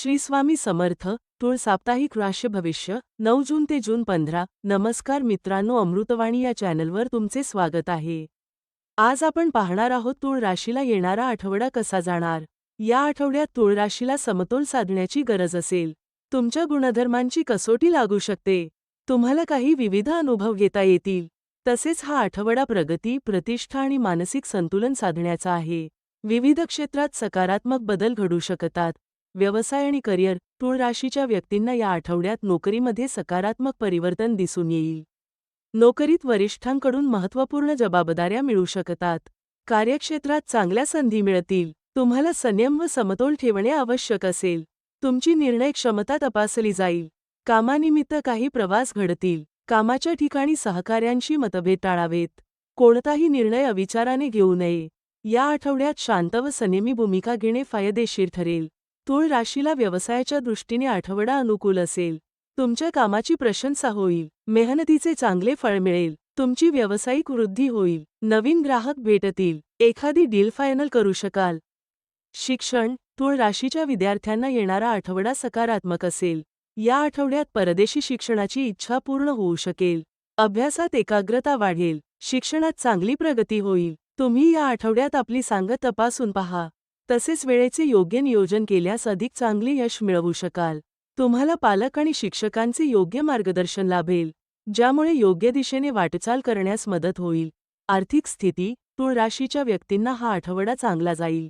श्री स्वामी समर्थ तुळ साप्ताहिक राष्ट्र भविष्य नऊ जून ते जून पंधरा. नमस्कार मित्रांनो अमृतवाणी या चॅनलवर तुमचे स्वागत आहे. आज आपण पाहणार आहोत तुळ राशीला येणारा आठवडा कसा जाणार? या आठवड्यात तुळ राशीला समतोल साधण्याची गरज असेल. तुमच्या गुणधर्मांची कसोटी लागू शकते. तुम्हाला काही विविध अनुभव घेता येतील. तसेच हा आठवडा प्रगती प्रतिष्ठा आणि मानसिक संतुलन साधण्याचा आहे. विविध क्षेत्रात सकारात्मक बदल घडू शकतात. व्यवसाय आणि करिअर तुळ राशीच्या व्यक्तींना या आठवड्यात नोकरीमध्ये सकारात्मक परिवर्तन दिसून येईल. नोकरीत वरिष्ठांकडून महत्त्वपूर्ण जबाबदाऱ्या मिळू शकतात. कार्यक्षेत्रात चांगल्या संधी मिळतील. तुम्हाला संयम व समतोल ठेवणे आवश्यक असेल. तुमची निर्णय क्षमता तपासली जाईल. कामानिमित्त काही प्रवास घडतील. कामाच्या ठिकाणी सहकाऱ्यांशी मतभेद टाळावेत. कोणताही निर्णय अविचाराने घेऊ नये. या आठवड्यात शांत व संयमी भूमिका घेणे फायदेशीर ठरेल. तुळ राशीला व्यवसायाच्या दृष्टीने आठवडा अनुकूल असेल. तुमच्या कामाची प्रशंसा होईल. मेहनतीचे चांगले फळ मिळेल. तुमची व्यावसायिक वृद्धी होईल. नवीन ग्राहक भेटतील. एखादी डील फायनल करू शकाल. शिक्षण तुळ राशीच्या विद्यार्थ्यांना येणारा आठवडा सकारात्मक असेल. या आठवड्यात परदेशी शिक्षणाची इच्छा पूर्ण होऊ शकेल. अभ्यासात एकाग्रता वाढेल. शिक्षणात चांगली प्रगती होईल. तुम्ही या आठवड्यात आपली सांगत तपासून पहा. तसेच वेळेचे योग्य नियोजन केल्यास अधिक चांगले यश मिळवू शकाल. तुम्हाला पालक आणि शिक्षकांचे योग्य मार्गदर्शन लाभेल ज्यामुळे योग्य दिशेने वाटचाल करण्यास मदत होईल. आर्थिक स्थिती तुळ राशीच्या व्यक्तींना हा आठवडा चांगला जाईल.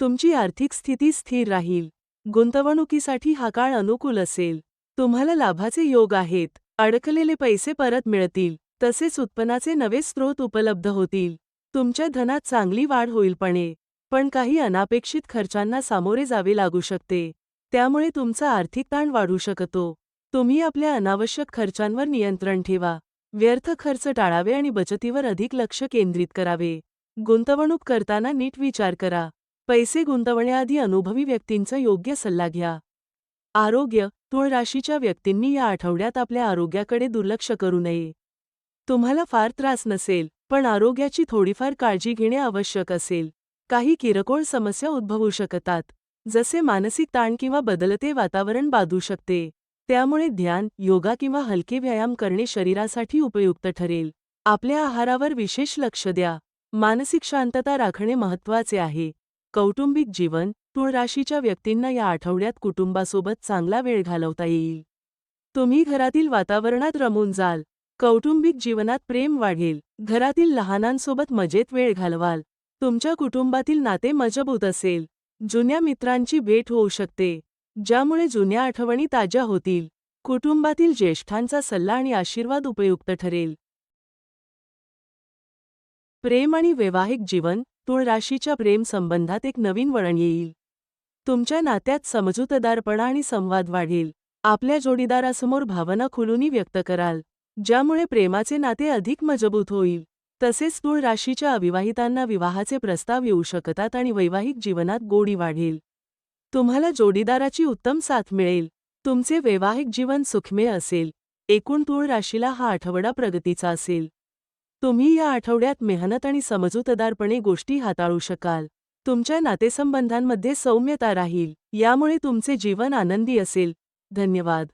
तुमची आर्थिक स्थिती स्थिर राहील. गुंतवणुकीसाठी हा काळ अनुकूल असेल. तुम्हाला लाभाचे योग आहेत. अडकलेले पैसे परत मिळतील. तसेच उत्पन्नाचे नवे स्रोत उपलब्ध होतील. तुमच्या धनात चांगली वाढ होईल पणे. पण काही अनापेक्षित खर्चांना सामोरे जावे लागू शकते. त्यामुळे तुमचा आर्थिक ताण वाढू शकतो. तुम्ही आपल्या अनावश्यक खर्चांवर नियंत्रण ठेवा. व्यर्थ खर्च टाळावे आणि बचतीवर अधिक लक्ष केंद्रित करावे. गुंतवणूक करताना नीट विचार करा. पैसे गुंतवण्याआधी अनुभवी व्यक्तींचा योग्य सल्ला घ्या. आरोग्य तुळ राशीच्या व्यक्तींनी या आठवड्यात आपल्या आरोग्याकडे दुर्लक्ष करू नये. तुम्हाला फार त्रास नसेल पण आरोग्याची थोडीफार काळजी घेणे आवश्यक असेल. काही किरकोळ समस्या उद्भवू शकतात जसे मानसिक ताण किंवा बदलते वातावरण बाधू शकते. त्यामुळे ध्यान योगा किंवा हलके व्यायाम करणे शरीरासाठी उपयुक्त ठरेल. आपल्या आहारावर विशेष लक्ष द्या. मानसिक शांतता राखणे महत्त्वाचे आहे. कौटुंबिक जीवन तुळ राशीच्या व्यक्तींना या आठवड्यात कुटुंबासोबत चांगला वेळ घालवता येईल. तुम्ही घरातील वातावरणात रमून जाल. कौटुंबिक जीवनात प्रेम वाढेल. घरातील लहानांसोबत मजेत वेळ घालवाल. तुमच्या कुटुंबातील नाते मजबूत असेल. जुन्या मित्रांची भेट होऊ शकते ज्यामुळे जुन्या आठवणी ताज्या होतील. कुटुंबातील ज्येष्ठांचा सल्ला आणि आशीर्वाद उपयुक्त ठरेल. प्रेम आणि वैवाहिक जीवन तुळ राशीच्या एक नवीन वळण येईल. तुमच्या नात्यात समजूतदारपणा आणि संवाद वाढेल. आपल्या जोडीदारासमोर भावना खुलूनी व्यक्त कराल ज्यामुळे प्रेमाचे नाते अधिक मजबूत होईल. तसेच तुळ राशीच्या अविवाहितांना विवाहाचे प्रस्ताव येऊ शकतात आणि वैवाहिक जीवनात गोडी वाढेल. तुम्हाला जोडीदाराची उत्तम साथ मिळेल. तुमचे वैवाहिक जीवन सुखमेय असेल. एकूण तुळ राशीला हा आठवडा प्रगतीचा असेल. तुम्ही या आठवड्यात मेहनत आणि समजूतदारपणे गोष्टी हाताळू शकाल. तुमच्या नातेसंबंधांमध्ये सौम्यता राहील. यामुळे तुमचे जीवन आनंदी असेल. धन्यवाद.